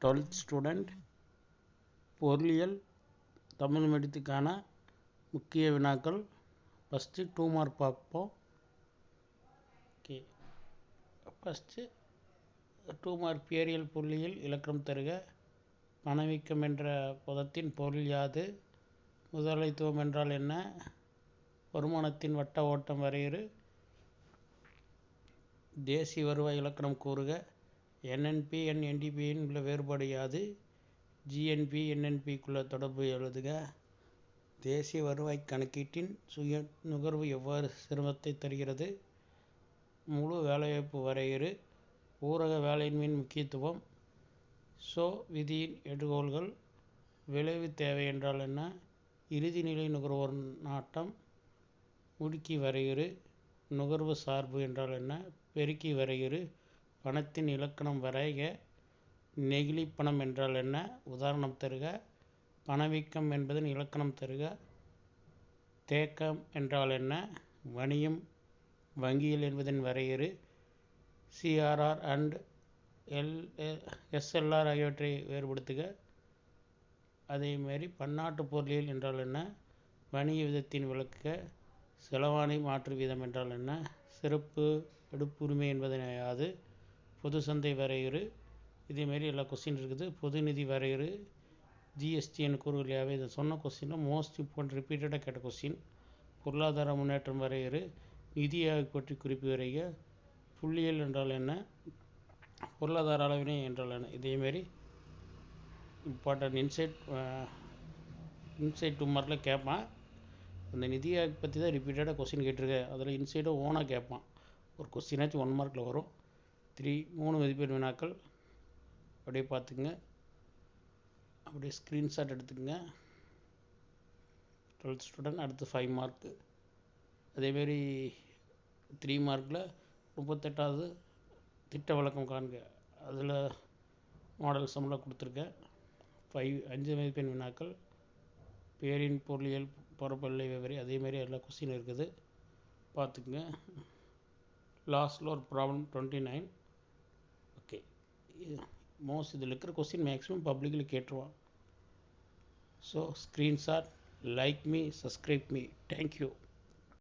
Twelfth student பொருளியல் தமிழ் மீடியத்துக்கான முக்கிய வினாக்கள். ஃபஸ்ட்டு டூ மார்க் பார்ப்போம். ஓகே ஃபஸ்ட்டு டூ மார்க் பேரியல் பொருளியல் இலக்கணம் தருக. பணவீக்கம் என்ற பதத்தின் பொருள் யாது? முதலாளித்துவம் என்றால் என்ன? வருமானத்தின் வட்ட ஓட்டம் வரையறு. தேசிய வருவாய் இலக்கணம் கூறுக. என்என்பி என்என்டிபியின் உள்ள வேறுபாடு யாது? ஜிஎன்பி என்என்பிக்குள்ள தொடர்பு எழுதுக. தேசிய வருவாய் கணக்கீட்டின் சுய நுகர்வு எவ்வாறு சிரமத்தை தருகிறது? முழு வேலைவாய்ப்பு வரையறு. ஊரக வேலையின்மையின் முக்கியத்துவம். சோ விதியின் எடுகோள்கள். விளைவு தேவை என்றால் என்ன? இறுதிநிலை நுகர்வோர் நாட்டம். முடுக்கி வரையறு. நுகர்வு சார்பு என்றால் என்ன? பெருக்கி வரையறு. பணத்தின் இலக்கணம் வரைக நெகிழி பணம் என்றால் என்ன? உதாரணம் தருக. பணவீக்கம் என்பதன் இலக்கணம் தருக. தேக்கம் என்றால் என்ன? வணிகம். வங்கியில் என்பதன் வரையறு. சிஆர்ஆர் அண்ட் எல் எஸ்எல்ஆர் ஆகியவற்றை வேறுபடுத்துக. அதேமாரி பன்னாட்டு பொருளியல் என்றால் என்ன? வணிக விதத்தின் விளக்க. செலவாணி மாற்று வீதம் என்றால் என்ன? சிறப்பு எடுப்புரிமை என்பதன் யாது பொது சந்தை வரையறு. இதேமாரி எல்லா கொஸ்டின் இருக்குது. பொது நிதி வரையறு. ஜிஎஸ்டின்னு கூறுகள் இல்லையாவே இதை சொன்ன கொஸ்டினில் மோஸ்ட் இம்பார்ட்டன்ட் ரிப்பீட்டடாக கேட்ட கொஸ்டின் பொருளாதார முன்னேற்றம் வரையறு. நிதியாக பற்றி குறிப்பு வரைக. புள்ளியியல் என்றால் என்ன? பொருளாதார அளவினை என்றால் என்ன? இதேமாரி இம்பார்ட்டன்ட் இன்சைட் இன்சைட் டூ மார்க்கில் கேட்பான் அந்த நிதி பற்றி தான் ரிப்பீட்டடாக கொஸ்டின் கேட்டிருக்கேன் அதில் இன்சைடாக ஓனாக கேட்பான் ஒரு கொஸ்டினாச்சும் ஒன் மார்க்கில் வரும். த்ரீ மூணு மதிப்பெண் வினாக்கள். அப்படியே பார்த்துக்குங்க. அப்படியே ஸ்க்ரீன்ஷாட் எடுத்துக்கங்க. டுவெல்த் ஸ்டூடெண்ட் அடுத்து ஃபைவ் மார்க்கு அதேமாரி த்ரீ மார்க்கில் முப்பத்தெட்டாவது திட்ட விளக்கம் காண்க. அதில் மாடல் சம்மில் கொடுத்துருக்கேன். ஃபைவ் அஞ்சு மதிப்பெண் வினாக்கள். பேரின் பொருளியல் பரப்பல்லை விவரி அதேமாரி எல்லா கொஸ்டின் இருக்குது. பார்த்துக்குங்க. லாஸ்ட்டில் ஒரு ப்ராப்ளம் டுவெண்ட்டி நைன் மோஸ்ட் இதில் இருக்கிற கொஸ்டின் மேக்ஸிமம் பப்ளிக்கில் கேட்டுருவான் so screenshot like me subscribe me thank you